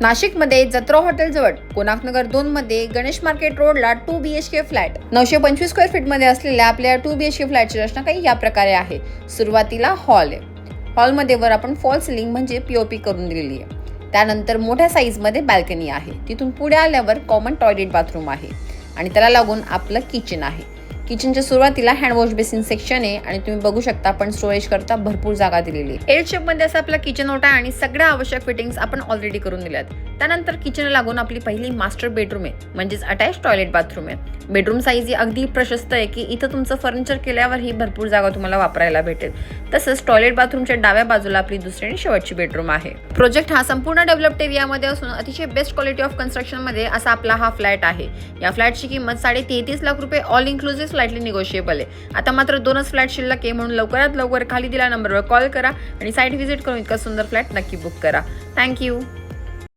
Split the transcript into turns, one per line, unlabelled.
नाशिकमध्ये जत्रा हॉटेलजवळ कोनाकनगर कोणाकनगर दोन मध्ये गणेश मार्केट रोडला two B H K flat. नऊशे पंचवीस स्क्वेअर फीटमध्ये असलेल्या आपल्या टू बी एच के फ्लॅटची रचना काही या प्रकारे आहे. सुरुवातीला हॉल आहे. हॉलमध्ये वर आपण फॉल सिलिंग म्हणजे पीओपी करून दिलेली आहे. त्यानंतर मोठ्या साईजमध्ये बॅल्कनी आहे. तिथून पुढे आल्यावर कॉमन टॉयलेट बाथरूम आहे. आणि त्याला लागून आपलं किचन आहे. किचनच्या सुरुवातीला हँडवॉश बेसिन सेक्शन आहे आणि तुम्ही बघू शकता आपण स्टोरेज करता भरपूर जागा दिलेली एल शेपमध्ये असं आपला किचन ओटा आहे आणि सगळ्या आवश्यक फिटिंग्स आपण ऑलरेडी करून दिल्यात. त्यानंतर किचन लागून आपली पहिली मास्टर बेडरूम आहे म्हणजेच अटॅच टॉयलेट बाथरूम आहे. बेडरूम साईज ही अगदी प्रशस्त आहे की इथं तुमचं फर्निचर केल्यावर ही भरपूर जागा तुम्हाला वापरायला भेटेल. तसंच टॉयलेट बाथरूमच्या डाव्या बाजूला आपली दुसरी आणि शेवटची बेडरूम आहे. प्रोजेक्ट हा संपूर्ण डेव्हलप्ड एरियामध्ये असून अतिशय बेस्ट क्वालिटी ऑफ कन्स्ट्रक्शनमध्ये असा आपला हा फ्लॅट आहे. या फ्लॅटची किंमत साडे तेहतीस लाख रुपये ऑल इन्क्लुझिव्ह स्लाइटली निगोशिएबल आहे. आता मात्र दोनच फ्लॅट शिल्लक आहे म्हणून लवकरात लवकर खाली दिला नंबरवर कॉल करा आणि साईट व्हिजिट करून इतका सुंदर फ्लॅट नक्की बुक करा. थँक्यू